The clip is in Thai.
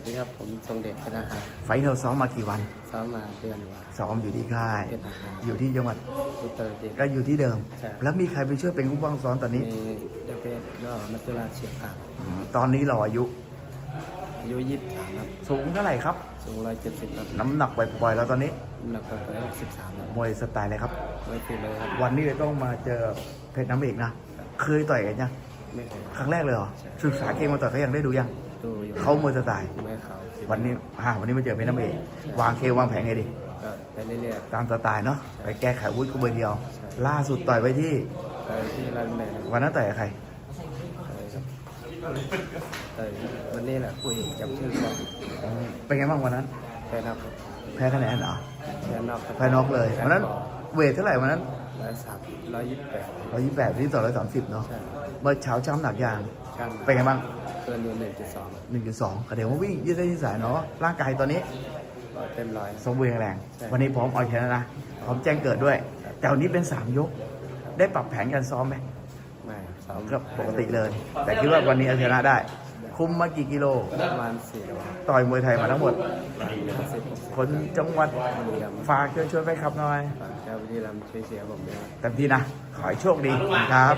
วัสดีครับผมทรงเดชเป็นอาหารไฟท์เราซ้อมมากี่วัน ซ้อมมาเดือนกว่าซ้อมอยู่ที่ค่าย เป็นอาหารอยู่ที่จังหวัดอุตรดิตถ์ ก็อยู่ที่เดิม ใช่ แล้วมีใครไปช่วยเป็นผู้บังซ้อมตอนนี้ มีเดอะเบสก็มัตตุราชเชียงคานอืมตอนนี้เราอายุอายุยี่สิบสามครับสูงเท่าไหร่ครับ สูงร้อยเจ็ดสิบครับน้ำหนักปล่อยๆแล้วตอนนี้ น้ำหนักตัวร้อยหกสิบสามครับมวยสไตล์อะไรครับไม่ติดเลยครับวันนี้เลยต้องมาเจอเพชรน้ำเอกนะ เคยต่อยกันยัง ไม่เคยครั้งแรกเลยเหรอใช่ศึกษาเกมมาต่อยเขายังได้ดูยังดูอยู่เขามวยสไตล์ไม่เขาวันนี้อ่าวันนี้มาเจอเพชรน้ำเอกวางเควางแผงไงดีก็ไปเรื่อยตามสไตล์เนาะไปแก้ไขอาวุ้ยกูเบอร์เดียว ล่าสุดต่อยไปที่ๆไปที่รันแมนวันนั้นต่อยกับใครแต่วันนี้แหละคุยจำชื่อก่อนเป็นไงบ้างวันนั้น แพ้นับแพ้คะแนนเหรอแพ้นอกแพ้น็อกเลยวันนั้นเวทเท่าไหร่วันนั้น ร้อยสามร้อยยี่สิบแปดร้อยยี่สิบแปดที่ต่อร้อยสามสิบเนาะใช่เมื่อเช้าช้ำหนักยางกันเป็นไงบ้างเกินอยู่หนึ่งจุดสองหนึ่งจุดสองเดี๋ยวว่าวิ่งยืดได้ยืดสายเนาะร่างกายตอนนี้ก็เต็มร้อย สมบูรณ์แข็งแรง ใช่ วันนี้พร้อมเอาชนะนะพร้อมแจ้งเกิดด้วย แต่วันนี้เป็นสามยก ได้ปรับแผนการซ้อมไหมไม่ซ้อมก็ปกติเลย แต่คิดว่าวันนี้เอาชนะได้ คุมมากี่กิโล ประมาณสี่โลต่อยมวยไทยมาทั้งหมดประมาณยี่สิบคนจังหวัดบุรีรัมย์ฝากเชิญชวนไปขับหน่อย ฝากชาวบุรีรัมย์ช่วยเชียร์ผมด้วยเต็มที่นะ ขอให้โชคดีครับ